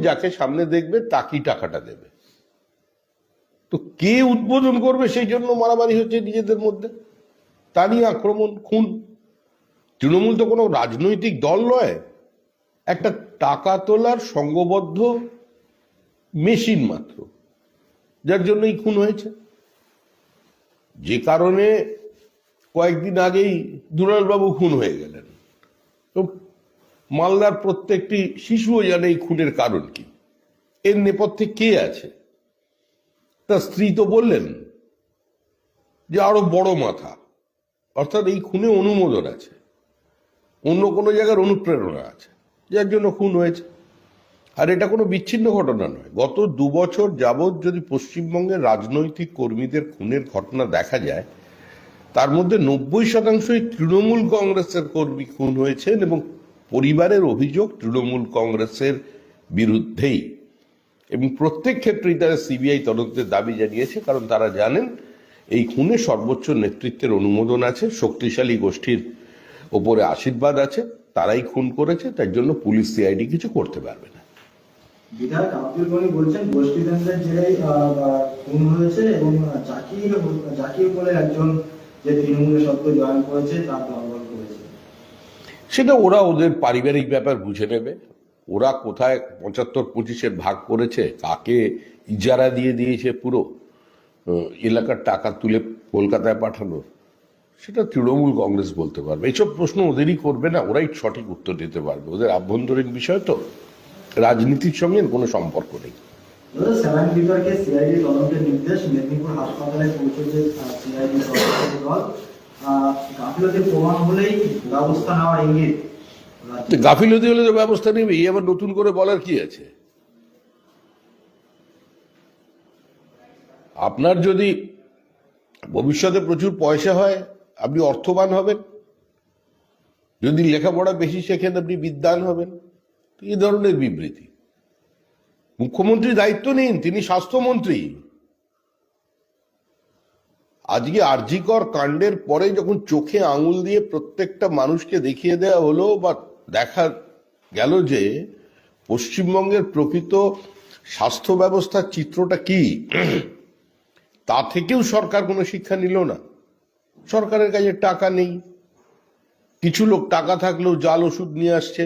যাকে সামনে দেখবে, তাকেই টাকাটা দেবে। তো কে উদ্বোধন করবে সেই জন্য মারামারি হচ্ছে নিজেদের মধ্যে? তা নিয়ে আক্রমণ, খুন। তৃণমূল তো কোনো রাজনৈতিক দল নয়। একটা টাকা তোলার সংঘবদ্ধ মেশিন মাত্র, যার জন্যই খুন হয়েছে। যে কারণে কয়েকদিন আগেই দুলালবাবু খুন হয়ে গেলেন। তো মালদার প্রত্যেকটি শিশুও জানে এই খুনের কারণ কি। এর নেপথ্যে কে আছে? তার স্ত্রী তো বললেন যে আরও বড় মাথা। অর্থাৎ এই খুনে অনুমোদন আছে। অন্য কোনো জায়গার অনুপ্রেরণা আছে যার জন্য খুন হয়েছে। আর এটা কোনো বিচ্ছিন্ন ঘটনা নয়। গত দু বছর যাবৎ যদি পশ্চিমবঙ্গের রাজনৈতিক কর্মীদের খুনের ঘটনা দেখা যায়, তার মধ্যে নব্বই শতাংশই তৃণমূল কংগ্রেসের কর্মী খুন হয়েছেন এবং পরিবারের অভিযোগ তৃণমূল কংগ্রেসের বিরুদ্ধেই। এবং প্রত্যেক ক্ষেত্রেই তারা সিবিআই তদন্তের দাবি জানিয়েছে, কারণ তারা জানেন এই খুনে সর্বোচ্চ নেতৃত্বের অনুমোদন আছে, শক্তিশালী গোষ্ঠীর ওপরে আশীর্বাদ আছে, তারাই খুন করেছে, তার জন্য পুলিশ সিআইডি কিছু করতে পারবে না। বিধায়ক আব্দুল গনি বলছেন গোষ্ঠীদ্বন্দ্বের খুন হয়েছে এবং জাকির জাকির বলে একজন যে তৃণমূলের সত্য জয়েন করেছে, তার সেটা ওরা ওদের পারিবারিক ব্যাপার বুঝে নেবে। ওরা কোথায় পঁচাত্তর পঁচিশের ভাগ করেছে, কাকে ইজারা দিয়ে দিয়েছে পুরো এলাকার টাকা তুলে কলকাতায় পাঠানোর সেটা তৃণমূল কংগ্রেস বলতে পারবে। এইসব প্রশ্ন ওদেরই করবে না, ওরাই সঠিক উত্তর দিতে পারবে। ওদের আভ্যন্তরীণ বিষয় তো, রাজনীতির সঙ্গে কোনো সম্পর্ক নেই। নির্দেশ মেদিনীপুর হাসপাতালে পৌঁছেছে গাফিলতি হলে তো ব্যবস্থা নেবে, এই আবার নতুন করে বলার কি আছে? আপনার যদি ভবিষ্যতে প্রচুর পয়সা হয়, আপনি অর্থবান হবেন। যদি লেখাপড়া বেশি শেখেন, আপনি বিদ্যান হবেন। এই ধরনের বিবৃতি। মুখ্যমন্ত্রী দায়িত্ব নিন, তিনি স্বাস্থ্যমন্ত্রী। আজকে আরজিকর কাণ্ডের পরে যখন চোখে আঙুল দিয়ে প্রত্যেকটা মানুষকে দেখিয়ে দেওয়া হলো বা দেখা গেল যে পশ্চিমবঙ্গের প্রকৃত স্বাস্থ্য ব্যবস্থার চিত্রটা কি, তা থেকেও সরকার কোনো শিক্ষা নিল না। সরকারের কাছে টাকা নেই। কিছু লোক টাকা থাকলেও জাল ওষুধ নিয়ে আসছে।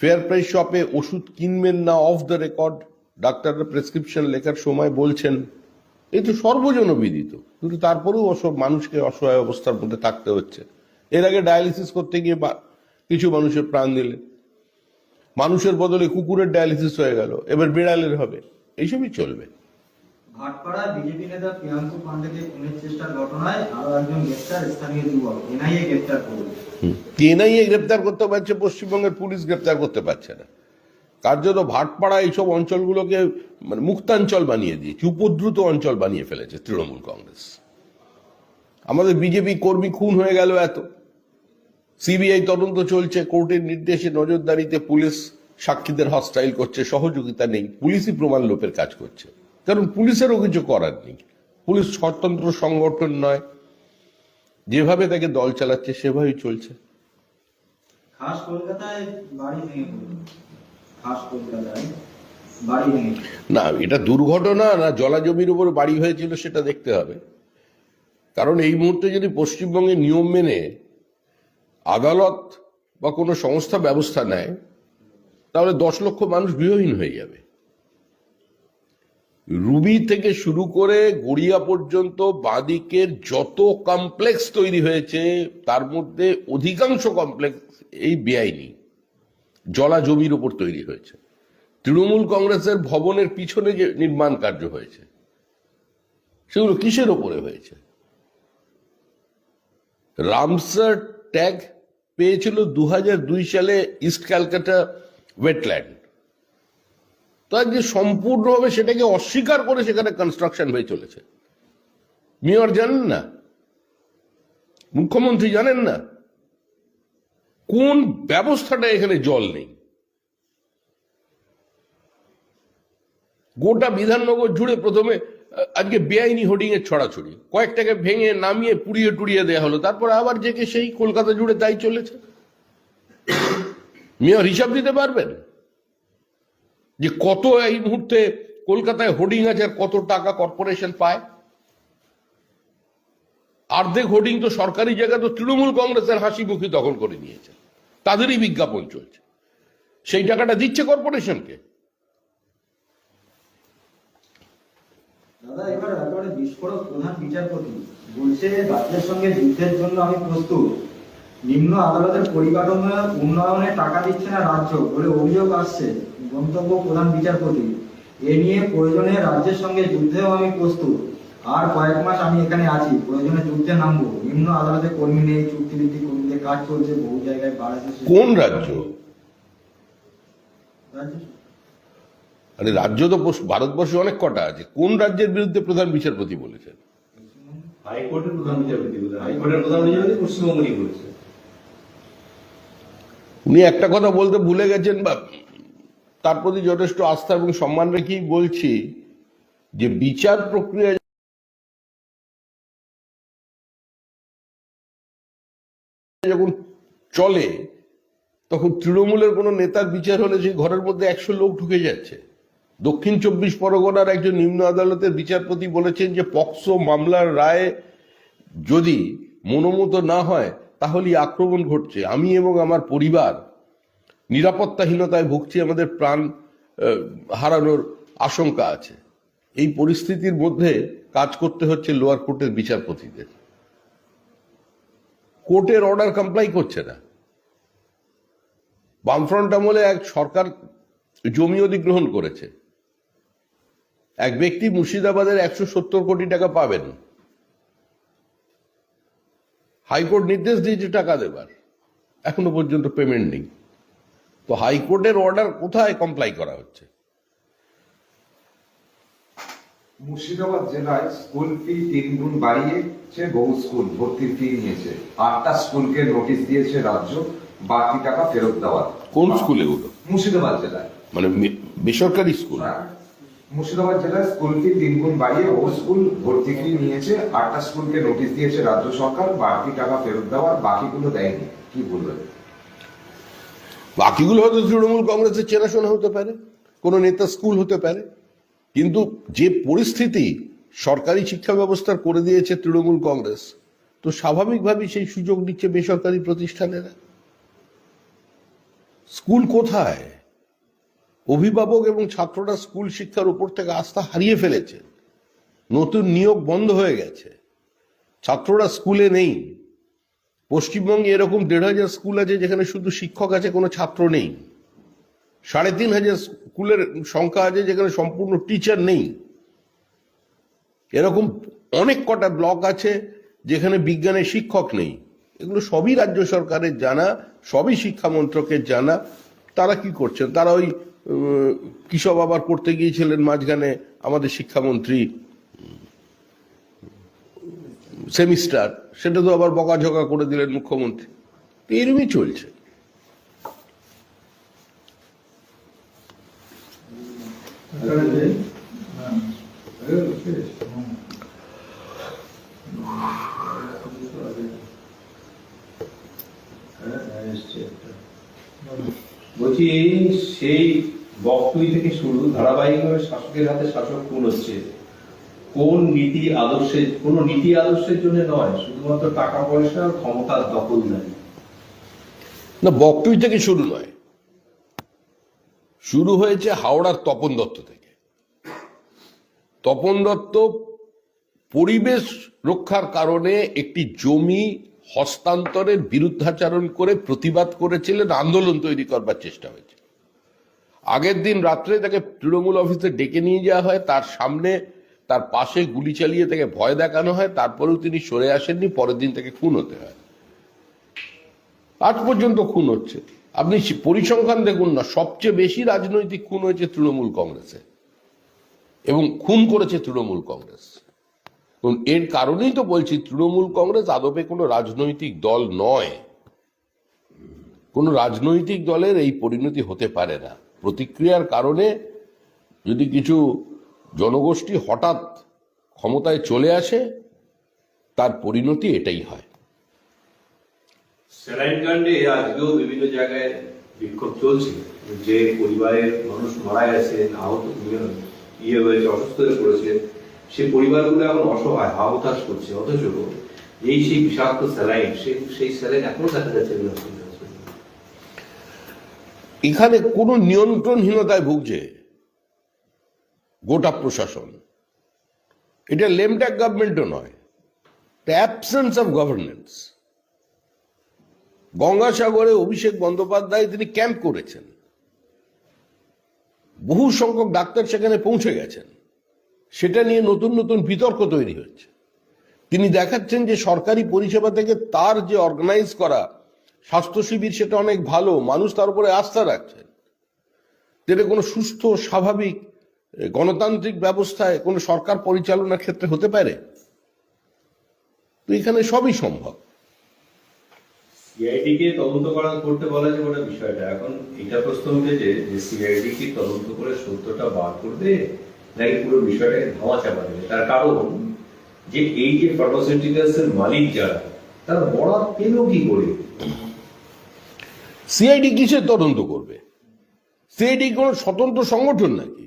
ফেয়ার প্রাইস শপে ওষুধ কিনবেন না অফ দ্য রেকর্ড ডাক্তাররা প্রেসক্রিপশন লেখার সময় বলছেন এই তো সর্বজন বিদিত কিন্তু তারপরেও অসব মানুষকে অসহায় অবস্থার মধ্যে থাকতে হচ্ছে। এর আগে ডায়ালিসিস করতে গিয়ে কিছু মানুষের প্রাণ দিলে। মানুষের বদলে কুকুরের ডায়ালিসিস হয়ে গেল এবার বিড়ালের হবে। এইসবই চলবে। ভাটপাড়ায় বিজেপি নেতা প্রিয়াঙ্কু পান্ডেকে খুনের চেষ্টার ঘটনায় আরও একজন গ্রেপ্তার স্থানীয় যুবক এনআইএ গ্রেপ্তার করবে কেনাইয়ে গ্রেপ্তার করতে পারছে পশ্চিমবঙ্গের পুলিশ গ্রেপ্তার করতে পারছে না। তার জন্য ভাটপাড়া এইসব অঞ্চলগুলোকে মানে মুক্তাঞ্চল বানিয়ে দিয়েছে, উপদ্রুত অঞ্চল বানিয়ে ফেলেছে তৃণমূল কংগ্রেস। আমাদের বিজেপি কর্মী খুন হয়ে গেল এত। সিবিআই তদন্ত চলছে, কোর্টের নির্দেশে নজরদারিতে পুলিশ সাক্ষীদের হস্টাইল করছে, সহযোগিতা নেই, পুলিশই প্রমাণ লোপের কাজ করছে। কারণ পুলিশেরও কিছু করার নেই। পুলিশ স্বতন্ত্র সংগঠন নয়। যেভাবে তাকে দল চালাচ্ছে, সেভাবেই চলছে। খাস কলকাতায় বাড়ি ভেঙে না, এটা দুর্ঘটনা না, জলাজমির উপর বাড়ি হয়েছিল সেটা দেখতে হবে। কারণ এই মুহূর্তে যদি পশ্চিমবঙ্গে নিয়ম মেনে আদালত বা কোনো সংস্থা ব্যবস্থা নেয়, তাহলে দশ লক্ষ মানুষ গৃহহীন হয়ে যাবে। রুবি থেকে শুরু করে গড়িয়া পর্যন্ত বাদিকের যত কমপ্লেক্স তৈরি হয়েছে, তার মধ্যে অধিকাংশ কমপ্লেক্স এই বেআইনি। জলা জমির উপর তৈরি হয়েছে। তৃণমূল কংগ্রেসের ভবনের পিছনে যে নির্মাণ কার্য হয়েছে, সেগুলো কিসের ওপরে হয়েছে? রামসার ট্যাগ পেয়েছিল দু দুই সালে ইস্ট ক্যালকাটা ওয়েটল্যান্ড। তো আজকে সম্পূর্ণভাবে সেটাকে অস্বীকার করে সেখানে কনস্ট্রাকশন হয়ে চলেছে। মেয়র জানেন না? মুখ্যমন্ত্রী জানেন না? কোন ব্যবস্থাটা এখানে জল নেই? গোটা বিধাননগর জুড়ে প্রথমে, আজকে বেআইনি হোর্ডিং এর ছড়াছড়ি। কয়েকটাকে ভেঙে নামিয়ে পুড়িয়ে টুড়িয়ে দেওয়া হলো। তারপর আবার জেকে সেই কলকাতা জুড়ে তাই চলেছে। মেয়র হিসাব দিতে পারবেন? যে কত এই মুহূর্তে কলকাতায় হোর্ডিং আছে আর কত টাকা কর্পোরেশন পায়? অর্ধেক হোর্ডিং তো সরকারি জায়গা তো তৃণমূল কংগ্রেসের হাসি মুখী দখল করে নিয়েছে। তাদেরই বিজ্ঞাপন চলছে। সেই টাকাটা দিচ্ছে কর্পোরেশনকে। দাদা, এবার একেবারে বিস্ফোরক প্রধান বিচারপতি বলছে সঙ্গে যুদ্ধের জন্য আমি প্রস্তুত। নিম্ন আদালতের পরিকাঠামো উন্নয়নে টাকা দিচ্ছে না রাজ্য বলে অভিযোগ আসছে গন্তব্য প্রধান বিচারপতি। এ নিয়ে প্রয়োজনে রাজ্যের সঙ্গে যুদ্ধেও আমি প্রস্তুত। আর কয়েক মাস আমি এখানে আছি, প্রয়োজনে যুদ্ধে নামবো। নিম্ন আদালতে কর্মী নেই চুক্তিভিত্তিক কাজ চলছে বহু জায়গায় কোন রাজ্য? আরে রাজ্য তো ভারতবর্ষে অনেক কটা আছে। কোন রাজ্যের বিরুদ্ধে প্রধান বিচারপতি বলেছেন? হাইকোর্টের প্রধান বিচারপতি হাইকোর্টের প্রধান বিচারপতি পশ্চিমবঙ্গ নিয়ে উনি একটা কথা বলতে ভুলে গেছেন বা তার প্রতি যথেষ্ট আস্থা এবং সম্মান রেখেই বলছি যে বিচার প্রক্রিয়া যখন চলে, তখন তৃণমূলের কোনো নেতার বিচার হলে সেই ঘরের মধ্যে একশো লোক ঢুকে যাচ্ছে। দক্ষিণ চব্বিশ পরগনার একজন নিম্ন আদালতের বিচারপতি বলেছেন যে, পক্সো মামলার রায় যদি মনোমতো না হয়, তাহলেই আক্রমণ ঘটছে। আমি এবং আমার পরিবার নিরাপত্তাহীনতায় ভুগছি, আমাদের প্রাণ হারানোর আশঙ্কা আছে। এই পরিস্থিতির মধ্যে কাজ করতে হচ্ছে লোয়ার কোর্টের বিচারপতিদের। কোর্টের অর্ডার কমপ্লাই করছে না। বামফ্রন্ট আমলে এক সরকার জমি অধিগ্রহণ করেছে। এক ব্যক্তি মুর্শিদাবাদের একশো সত্তর কোটি টাকা পাবেন। হাইকোর্ট নির্দেশ দিয়েছে টাকা দেবার। এখনও পর্যন্ত পেমেন্ট নেই। তো হাইকোর্টের অর্ডার কোথায় কমপ্লাই করা হচ্ছে? মুর্শিদাবাদ জেলায় স্কুল ফি তিন গুণ বাড়িয়েছে বহু স্কুল ভর্তির ফি নিয়েছে। আটটা স্কুলকে নোটিশ দিয়েছে রাজ্য বাকি টাকা ফেরত দেওয়ার। কোন স্কুলে এগুলো? মুর্শিদাবাদ জেলায়। মানে বেসরকারি স্কুল মুর্শিদাবাদ জেলায় স্কুল ফি তিন গুণ বাড়িয়ে বহু স্কুল ভর্তি ফি নিয়েছে। আটটা স্কুলকে নোটিশ দিয়েছে রাজ্য সরকার বাকি টাকা ফেরত দেওয়ার বাকিগুলো দেয়নি। কি বলবেন? বাকিগুলো হয়তো তৃণমূল কংগ্রেসের চেনাশোনা হতে পারে। কোনো নেতা স্কুল হতে পারে। কিন্তু যে পরিস্থিতি সরকারি শিক্ষা ব্যবস্থার করে দিয়েছে তৃণমূল কংগ্রেস, তো স্বাভাবিকভাবেই সেই সুযোগ নিচ্ছে বেসরকারি প্রতিষ্ঠানেরা। স্কুল কোথায়? অভিভাবক এবং ছাত্ররা স্কুল শিক্ষার উপর থেকে আস্থা হারিয়ে ফেলেছে। নতুন নিয়োগ বন্ধ হয়ে গেছে। ছাত্ররা স্কুলে নেই। পশ্চিমবঙ্গে এরকম দেড় হাজার স্কুল আছে যেখানে শুধু শিক্ষক আছে, কোনো ছাত্র নেই। সাড়ে তিন হাজার স্কুলের সংখ্যা আছে যেখানে সম্পূর্ণ টিচার নেই। এরকম অনেক কটা ব্লক আছে যেখানে বিজ্ঞানের শিক্ষক নেই। এগুলো সবই রাজ্য সরকারের জানা সবই শিক্ষা মন্ত্রকের জানা। তারা কি করছেন তারা ওই উম, কি সব আবার করতে গিয়েছিলেন মাঝখানে আমাদের শিক্ষামন্ত্রী সেমিস্টার। সেটা তো আবার বকাঝকা করে দিলেন মুখ্যমন্ত্রী। এরমই চলছে। বলছি, সেই বক্তব্য থেকে শুরু, ধারাবাহিকভাবে শাসকের হাতে শাসক কোন হচ্ছে? কোন নীতি আদর্শের, কোন নীতি আদর্শের জন্য নয়, শুধুমাত্র টাকা পয়সা ক্ষমতার দখল নাই। না বকটুই থেকে শুরু নয়। শুরু হয়েছে হাওড়ার তপন দত্ত থেকে তপন দত্ত পরিবেশ রক্ষার কারণে একটি জমি হস্তান্তরের বিরুদ্ধাচারণ করে প্রতিবাদ করেছিলেন, আন্দোলন তৈরি করবার চেষ্টা হয়েছে। আগের দিন রাত্রে তাকে তৃণমূল অফিসে ডেকে নিয়ে যাওয়া হয়, তার সামনে তার পাশে গুলি চালিয়ে তাকে ভয় দেখানো হয়, তারপরেও তিনি সরে আসেননি, পরের দিন তাকে খুন হতে হয়। আজ পর্যন্ত খুন হচ্ছে। আপনি পরিসংখ্যান দেখুন না, সবচেয়ে বেশি রাজনৈতিক খুন হয়েছে তৃণমূল কংগ্রেসে। এবং খুন করেছে তৃণমূল কংগ্রেস। এবং এর কারণেই তো বলছি, তৃণমূল কংগ্রেস আদপে কোনো রাজনৈতিক দল নয়। কোনো রাজনৈতিক দলের এই পরিণতি হতে পারে না। প্রতিক্রিয়ার কারণে যদি কিছু জনগোষ্ঠী হঠাৎ ক্ষমতায় চলে আসে, তার পরিণতি এটাই হয়। আজকেও বিভিন্ন জায়গায় বিক্ষোভ চলছে। যে পরিবারের মানুষ মারা গেছেন, আহত ইয়ে হয়েছে, অসুস্থ হয়ে পড়েছে। সে পরিবারগুলো এখন অসহায় করছে। অথচ এই সেই বিষাক্ত স্যালাইন সেই সেই স্যালাইন এখনও দেখা যাচ্ছে। এখানে কোনো নিয়ন্ত্রণহীনতায় ভুগছে গোটা প্রশাসন। এটা লেমট্যাক গভর্নমেন্টও নয় অ্যাবসেন্স অফ গভর্নেন্স গঙ্গাসাগরে অভিষেক বন্দ্যোপাধ্যায় তিনি ক্যাম্প করেছেন। বহু সংখ্যক ডাক্তার সেখানে পৌঁছে গেছেন। সেটা নিয়ে নতুন নতুন বিতর্ক তৈরি হচ্ছে। তিনি দেখাচ্ছেন যে সরকারি পরিষেবা থেকে তার যে অর্গানাইজ করা স্বাস্থ্য শিবির সেটা অনেক ভালো, মানুষ তার উপরে আস্থা রাখছেন। যেটা কোনো সুস্থ, স্বাভাবিক গণতান্ত্রিক ব্যবস্থায় কোনো সরকার পরিচালনার ক্ষেত্রে হতে পারে? তো এখানে সবই সম্ভব। সিআইডি কে তদন্ত করা করতে বলা যে ওটা বিষয়টা। এখন এটা প্রশ্ন উঠেছে যে সিআইডি কি তদন্ত করে সত্যটা বার করবে, নাকি পুরো বিষয়টাকে ধামা চাপা দেবে? তার কারণ, যে এই যে ফার্মাসিউটিক্যালস এর মালিক যারা, তারা বরাদ পেল কি করে? সিআইডি কিসের তদন্ত করবে? সিআইডি কোনো স্বতন্ত্র সংগঠন নাকি?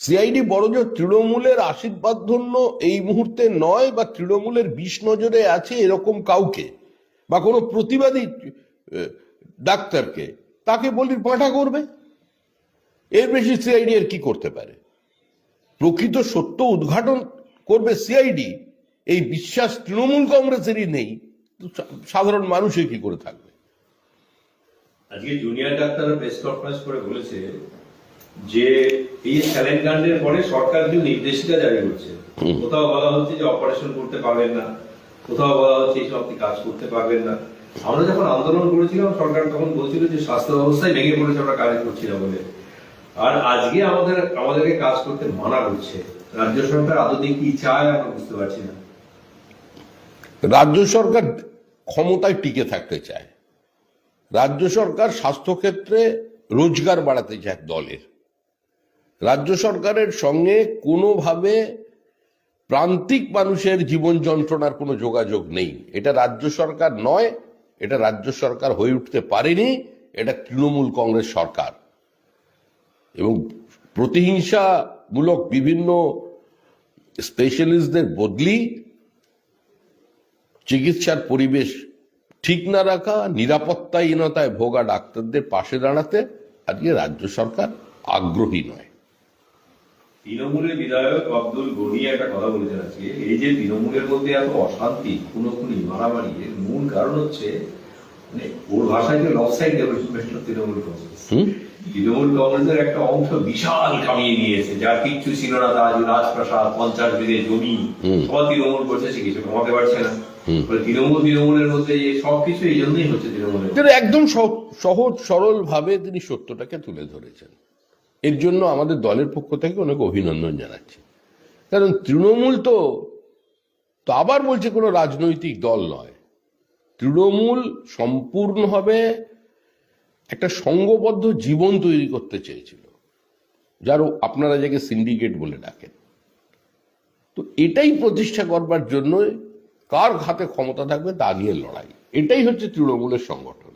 সিআইডি বড়জোর তৃণমূলের আশীর্বাদ ধন্য এই মুহূর্তে নয় বা তৃণমূলের বিষ নজরে আছে এরকম কাউকে। বা কোনো প্রতিবাদী ডাক্তারকে তাকে বলির পাঠা করবে। এর বেশি সিআইডি এর কি করতে পারে? প্রকৃত সত্য উদ্ঘাটন করবে সিআইডি এই বিশ্বাস তৃণমূল কংগ্রেসেরই নেই সাধারণ মানুষে কি করে থাকবে? আজকে জুনিয়র ডাক্তাররা প্রেস কনফারেন্স করে বলেছে যে এই স্যালাইন কাণ্ডের পরে সরকার কিছু নির্দেশিকা জারি করছে। কোথাও বলা হচ্ছে যে অপারেশন করতে পারবেন না। কোথাও বলা হচ্ছে এইসব আপনি কাজ করতে পারবেন না। আমরা যখন আন্দোলন করেছিলাম, সরকার তখন বলছিল যে স্বাস্থ্য ব্যবস্থায় ভেঙে পড়েছে, আমরা কাজ করছি না বলে। আর আজকে আমাদের, আমাদেরকে কাজ করতে মানা করছে। রাজ্য সরকার আদতে কি চায় আমরা বুঝতে পারছি না। রাজ্য সরকার ক্ষমতায় টিকে থাকতে চায়। রাজ্য সরকার স্বাস্থ্যক্ষেত্রে রোজগার বাড়াতে চায় দলের। রাজ্য সরকারের সঙ্গে কোনোভাবে প্রান্তিক মানুষের জীবন যন্ত্রণার কোনো যোগাযোগ নেই। এটা রাজ্য সরকার নয়, এটা রাজ্য সরকার হয়ে উঠতে পারেনি, এটা তৃণমূল কংগ্রেস সরকার। এবং প্রতিহিংসামূলক বিভিন্ন স্পেশালিস্টদের বদলি, চিকিৎসার পরিবেশ ঠিক না রাখা, নিরাপত্তাহীনতায় ভোগা ডাক্তারদের পাশে দাঁড়াতে আজকে রাজ্য সরকার আগ্রহী নয়। তৃণমূলের বিধায়ক আব্দুল গনি একটা কথা বলেছেন আজকে। এই যে তৃণমূলের মধ্যে এত অশান্তি খুনোখুনি মারামারি এর মূল কারণ হচ্ছে মানে ওর ভাষায় যে lopsided development Trinamool Congress. Trinamool কংগ্রেসের একটা অংশ বিশাল কামিয়ে নিয়েছে যার কিচ্ছু ছিল না তার রাজপ্রাসাদ পঞ্চাশ বিঘে জমি। সব তৃণমূল করছে সে কিছু কমাতে পারছে না। তৃণমূল তৃণমূলের মধ্যে সবকিছু এই জন্যই হচ্ছে তৃণমূলের একদম সহজ সরল ভাবে তিনি সত্যটাকে তুলে ধরেছেন। এর জন্য আমাদের দলের পক্ষ থেকে অনেক অভিনন্দন জানাচ্ছি। কারণ তৃণমূল তো তো আবার বলছে কোনো রাজনৈতিক দল নয়। তৃণমূল সম্পূর্ণভাবে একটা সংঘবদ্ধ জীবন তৈরি করতে চেয়েছিল, যার আপনারা যাকে সিন্ডিকেট বলে ডাকেন। তো এটাই প্রতিষ্ঠা করবার জন্য কার হাতে ক্ষমতা থাকবে তা নিয়ে লড়াই। এটাই হচ্ছে তৃণমূলের সংগঠন।